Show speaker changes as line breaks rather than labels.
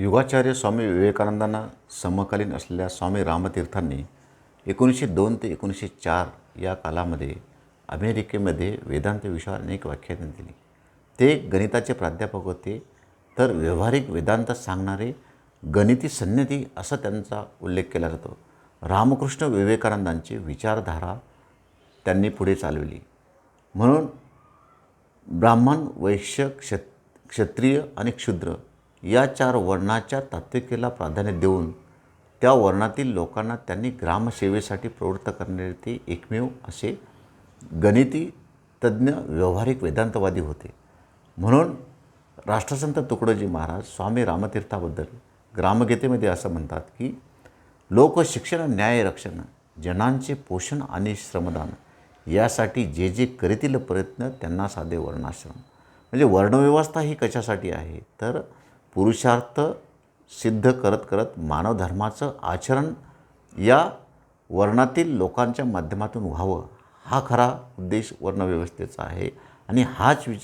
युगाचार्य स्वामी विवेकानंदांना समकालीन असलेल्या स्वामी रामतीर्थांनी एकोणीसशे दोन ते एकोणीसशे चार या कालामध्ये अमेरिकेमध्ये वेदांत विषयावर अनेक व्याख्याने दिली. ते गणिताचे प्राध्यापक होते तर व्यावहारिक वेदांत सांगणारे गणिती संन्यती असा त्यांचा उल्लेख केला जातो. रामकृष्ण विवेकानंदांची विचारधारा त्यांनी पुढे चालविली. म्हणून ब्राह्मण वैश्य क्षत क्षत्रिय आणि क्षुद्र या चार वर्णाच्या तात्विकेला प्राधान्य देऊन त्या वर्णातील लोकांना त्यांनी ग्रामसेवेसाठी प्रवृत्त करणारे ते एकमेव असे गणिती तज्ज्ञ व्यावहारिक वेदांतवादी होते. म्हणून राष्ट्रसंत तुकडोजी महाराज स्वामी रामतीर्थाबद्दल ग्रामगीतेमध्ये असं म्हणतात की लोकशिक्षण न्याय रक्षण जनांचे पोषण आणि श्रमदान यासाठी जे जे करीतील प्रयत्न त्यांना साधे वर्णाश्रम. म्हणजे वर्णव्यवस्था ही कशासाठी आहे? तर पुरुषार्थ सिद्ध करत करत मानवधर्माचं आचरण या वर्णातील लोकांच्या माध्यमातून व्हावं हा खरा उद्देश वर्णव्यवस्थेचा आहे. आणि हाच विचार